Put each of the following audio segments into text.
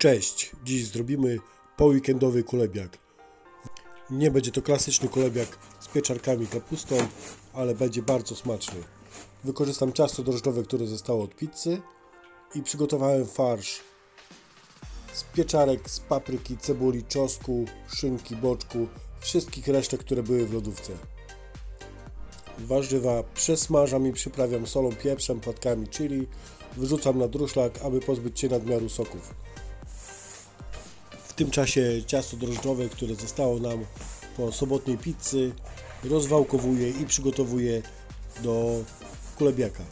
Cześć, dziś zrobimy poweekendowy kulebiak. Nie będzie to klasyczny kulebiak z pieczarkami kapustą, ale będzie bardzo smaczny. Wykorzystam ciasto drożdżowe, które zostało od pizzy i przygotowałem farsz z pieczarek, z papryki, cebuli, czosnku, szynki, boczku, wszystkich resztek, które były w lodówce. Warzywa przesmażam i przyprawiam solą, pieprzem, płatkami chili. Wyrzucam na druszlak, aby pozbyć się nadmiaru soków. Tym czasie ciasto drożdżowe, które zostało nam po sobotniej pizzy, rozwałkowuję i przygotowuję do kulebiaka.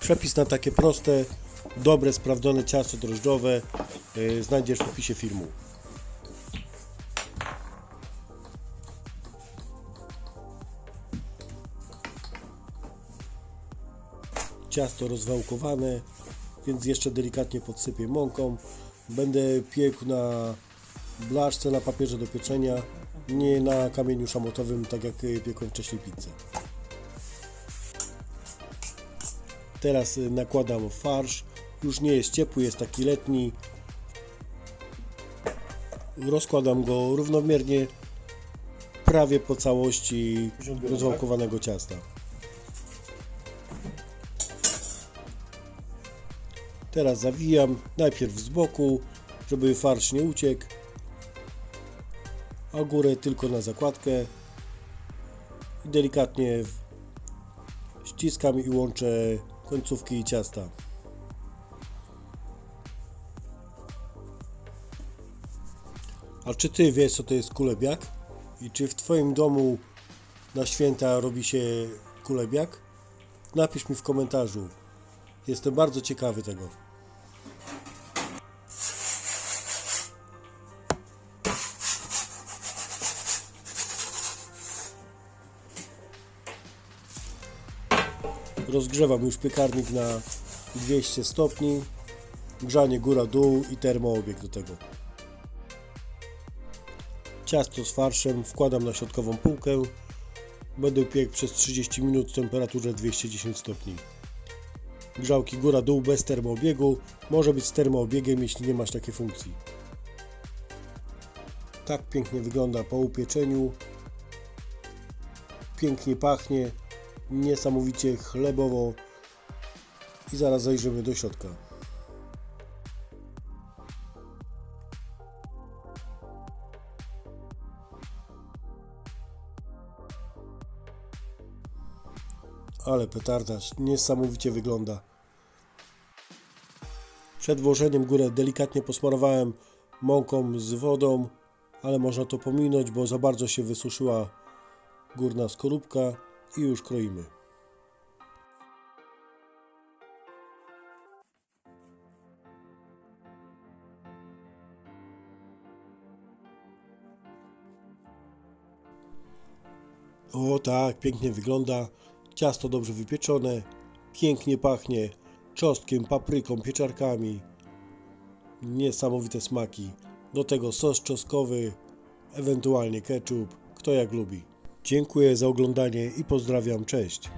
Przepis na takie proste, dobre, sprawdzone ciasto drożdżowe yy, znajdziesz w opisie filmu. ciasto rozwałkowane, więc jeszcze delikatnie podsypię mąką. Będę piekł na blaszce, na papierze do pieczenia, nie na kamieniu szamotowym, tak jak piekłem wcześniej pizzę. Teraz y, nakładam farsz, już nie jest ciepły, jest taki letni. Rozkładam go równomiernie, prawie po całości rozwałkowanego ciasta. Teraz zawijam najpierw z boku, żeby farsz nie uciekł, a górę tylko na zakładkę i delikatnie ściskam i łączę końcówki ciasta. A czy ty wiesz co to jest kulebiak? I czy w twoim domu na święta robi się kulebiak? Napisz mi w komentarzu. Jestem bardzo ciekawy tego. Rozgrzewam już piekarnik na 200 stopni. Grzanie góra-dół i termoobieg do tego. Ciasto z farszem wkładam na środkową półkę. Będę piekł przez 30 minut w temperaturze 210 stopni grzałki góra-dół bez termoobiegu. Może być z termoobiegiem, jeśli nie masz takiej funkcji. Tak pięknie wygląda po upieczeniu. Pięknie pachnie, niesamowicie chlebowo. I zaraz zajrzymy do środka. Ale petarda niesamowicie wygląda. Przed włożeniem górę delikatnie posmarowałem mąką z wodą, ale można to pominąć, bo za bardzo się wysuszyła górna skorupka i już kroimy. O tak, pięknie wygląda. Ciasto dobrze wypieczone, pięknie pachnie czosnkiem, papryką, pieczarkami. Niesamowite smaki. Do tego sos czosnkowy, ewentualnie ketchup, kto jak lubi. Dziękuję za oglądanie i pozdrawiam, cześć.